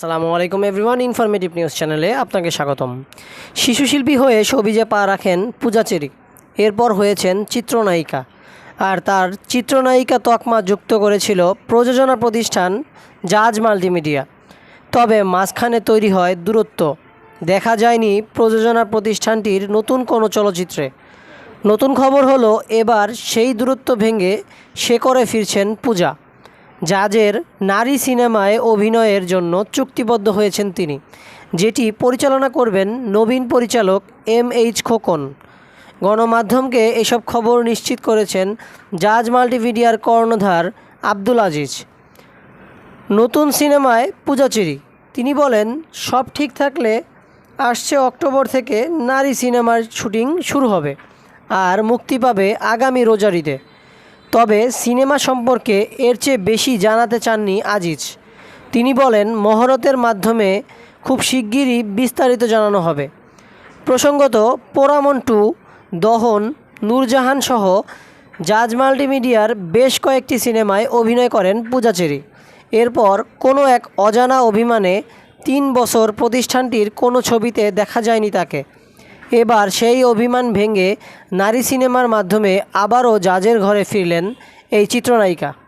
আসসালামু আলাইকুম everyone informative news চ্যানেলে আপনাকে স্বাগতম। শিশুশিল্পী হয়ে সবিজে পা রাখেন পূজাচেরি এরপর হয়েছেন চিত্রনায়িকা। আর তার চিত্রনায়িকা তকমা যুক্ত করেছিল প্রযোজনা প্রতিষ্ঠান জাজ মাল্টিমিডিয়া। তবে মাঝখানে তৈরি হয় দূরত্ব। দেখা যায়নি প্রযোজনা প্রতিষ্ঠানটির নতুন কোনো চলচ্চিত্রে। নতুন খবর হলো, এবার সেই দূরত্ব ভেঙে সে করে ফিরছেন পূজা। জাজের নারী সিনেমায় অভিনয়ের জন্য চুক্তিবদ্ধ হয়েছেন তিনি, যেটি পরিচালনা করবেন নবীন পরিচালক এম এইচ খোকন। গণমাধ্যমকে এসব খবর নিশ্চিত করেছেন জাজ মাল্টিমিডিয়ার কর্ণধার আব্দুল আজিজ। নতুন সিনেমায় পূজাচেরি, তিনি বলেন, সব ঠিক থাকলে আসছে অক্টোবর থেকে নারী সিনেমার শুটিং শুরু হবে, আর মুক্তি পাবে আগামী রোজারিতে তবে সিনেমা সম্পর্কে এর চেয়ে বেশি জানাতে চাননি আজিজ। তিনি বলেন, মহরতের মাধ্যমে খুব শিগগিরই বিস্তারিত জানানো হবে। প্রসঙ্গত পোরামন টু দহন, নূরজাহান সহ জাজ মাল্টিমিডিয়ার বেশ কয়েকটি সিনেমায় অভিনয় করেন পূজাচেরি। এরপর কোনো এক অজানা অভিমানে তিন বছর প্রতিষ্ঠানটির কোনো ছবিতে দেখা যায়নি তাকে। এবার সেই অভিমান ভেঙে নারী সিনেমার মাধ্যমে আবারও জাজের ঘরে ফিরলেন এই চিত্রনায়িকা।